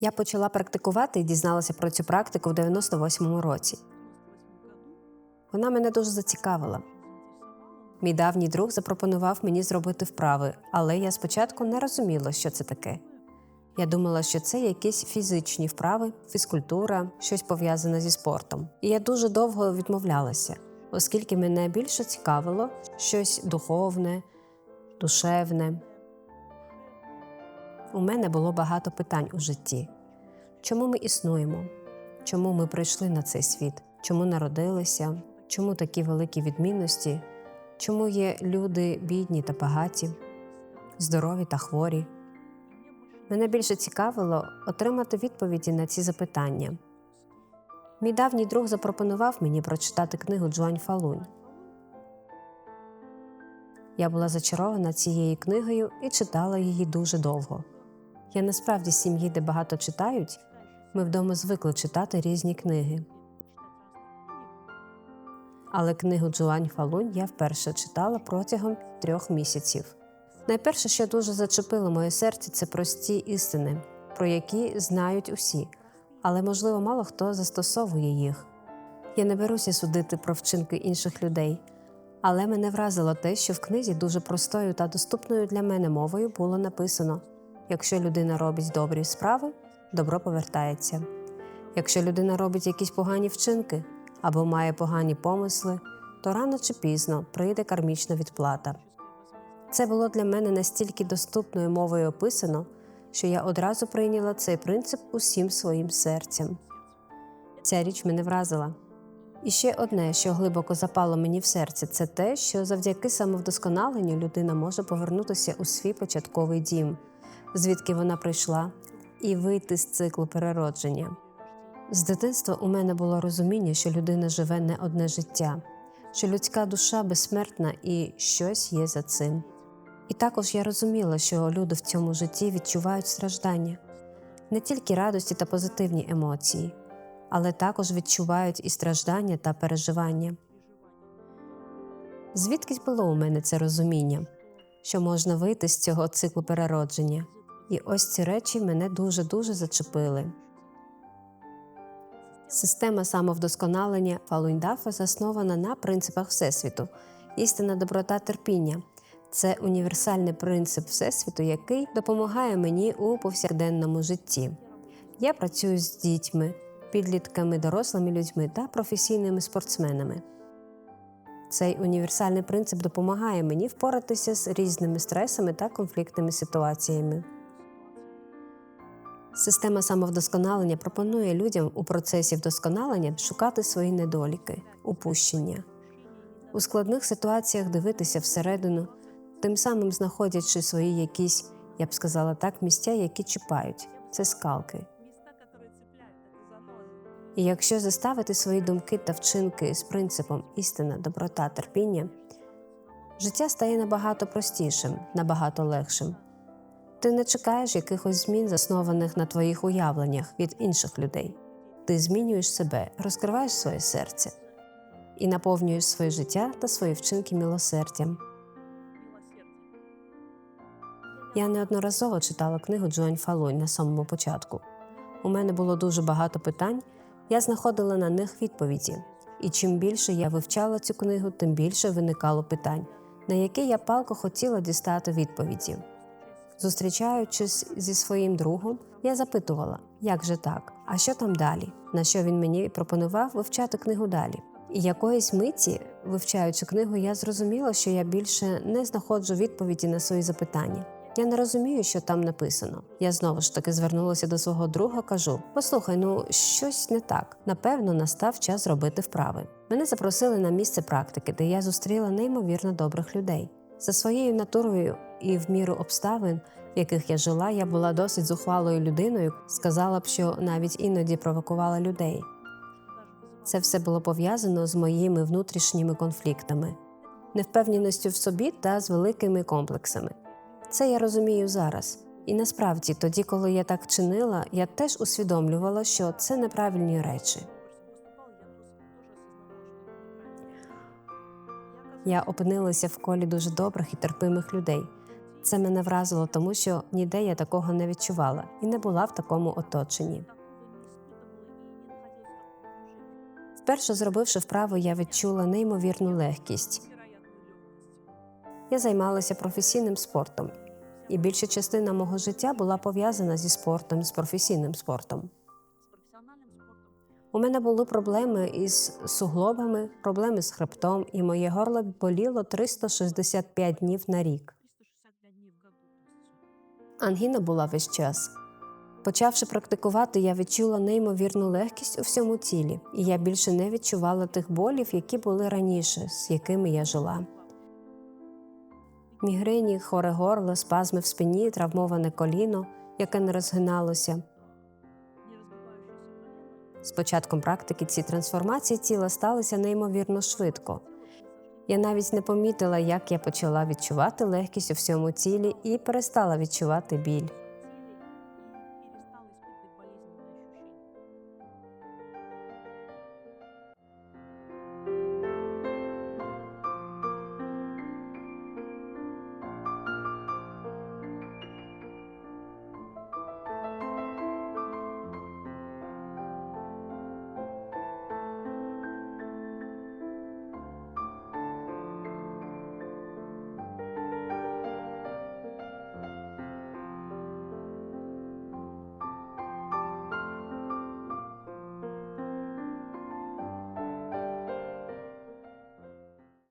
Я почала практикувати і дізналася про цю практику в 98-му році. Вона мене дуже зацікавила. Мій давній друг запропонував мені зробити вправи, але я спочатку не розуміла, що це таке. Я думала, що це якісь фізичні вправи, фізкультура, щось пов'язане зі спортом. І я дуже довго відмовлялася, оскільки мене більше цікавило щось духовне, душевне. У мене було багато питань у житті. Чому ми існуємо? Чому ми прийшли на цей світ? Чому народилися? Чому такі великі відмінності? Чому є люди бідні та багаті, здорові та хворі? Мене більше цікавило отримати відповіді на ці запитання. Мій давній друг запропонував мені прочитати книгу Джуань Фалунь. Я була зачарована цією книгою і читала її дуже довго. Я насправді з сім'ї, де багато читають, ми вдома звикли читати різні книги. Але книгу Джуань Фалунь я вперше читала протягом трьох місяців. Найперше, що дуже зачепило моє серце, це прості істини, про які знають усі, але, можливо, мало хто застосовує їх. Я не беруся судити про вчинки інших людей, але мене вразило те, що в книзі дуже простою та доступною для мене мовою було написано: якщо людина робить добрі справи, добро повертається. Якщо людина робить якісь погані вчинки або має погані помисли, то рано чи пізно прийде кармічна відплата. Це було для мене настільки доступною мовою описано, що я одразу прийняла цей принцип усім своїм серцем. Ця річ мене вразила. І ще одне, що глибоко запало мені в серце, це те, що завдяки самовдосконаленню людина може повернутися у свій початковий дім, звідки вона прийшла, і вийти з циклу переродження. З дитинства у мене було розуміння, що людина живе не одне життя, що людська душа безсмертна і щось є за цим. І також я розуміла, що люди в цьому житті відчувають страждання, не тільки радості та позитивні емоції, але також відчувають і страждання та переживання. Звідкись було у мене це розуміння, що можна вийти з цього циклу переродження, і ось ці речі мене дуже-дуже зачепили. Система самовдосконалення Фалуньдафа заснована на принципах Всесвіту, істина, доброта, терпіння. Це універсальний принцип Всесвіту, який допомагає мені у повсякденному житті. Я працюю з дітьми, підлітками, дорослими людьми та професійними спортсменами. Цей універсальний принцип допомагає мені впоратися з різними стресами та конфліктними ситуаціями. Система самовдосконалення пропонує людям у процесі вдосконалення шукати свої недоліки, упущення, у складних ситуаціях дивитися всередину, тим самим знаходячи свої якісь, я б сказала так, місця, які чіпають це скалки. І якщо заставити свої думки та вчинки з принципом істина, доброта, терпіння, життя стає набагато простішим, набагато легшим. Ти не чекаєш якихось змін, заснованих на твоїх уявленнях від інших людей. Ти змінюєш себе, розкриваєш своє серце і наповнюєш своє життя та свої вчинки милосердям. Я неодноразово читала книгу Джоань Фалунь на самому початку. У мене було дуже багато питань, я знаходила на них відповіді, і чим більше я вивчала цю книгу, тим більше виникало питань, на які я палко хотіла дістати відповіді. Зустрічаючись зі своїм другом, я запитувала, як же так, а що там далі? На що він мені пропонував вивчати книгу далі. І якоїсь миті, вивчаючи книгу, я зрозуміла, що я більше не знаходжу відповіді на свої запитання. Я не розумію, що там написано. Я знову ж таки звернулася до свого друга, кажу: Послухай, ну щось не так. Напевно, настав час зробити вправи. Мене запросили на місце практики, де я зустріла неймовірно добрих людей. За своєю натурою і в міру обставин, в яких я жила, я була досить зухвалою людиною, сказала б, що навіть іноді провокувала людей. Це все було пов'язано з моїми внутрішніми конфліктами, невпевненістю в собі та з великими комплексами. Це я розумію зараз. І насправді, тоді, коли я так вчинила, я теж усвідомлювала, що це неправильні речі. Я опинилася в колі дуже добрих і терпимих людей. Це мене вразило, тому що ніде я такого не відчувала і не була в такому оточенні. Вперше зробивши вправу, я відчула неймовірну легкість. Я займалася професійним спортом, і більша частина мого життя була пов'язана зі спортом, з професійним спортом. У мене були проблеми із суглобами, проблеми з хребтом, і моє горло боліло 365 днів на рік. Ангіна була весь час. Почавши практикувати, я відчула неймовірну легкість у всьому тілі, і я більше не відчувала тих болів, які були раніше, з якими я жила. Мігрені, хоре горло, спазми в спині, травмоване коліно, яке не розгиналося. З початком практики ці трансформації тіла сталися неймовірно швидко. Я навіть не помітила, як я почала відчувати легкість у всьому тілі і перестала відчувати біль.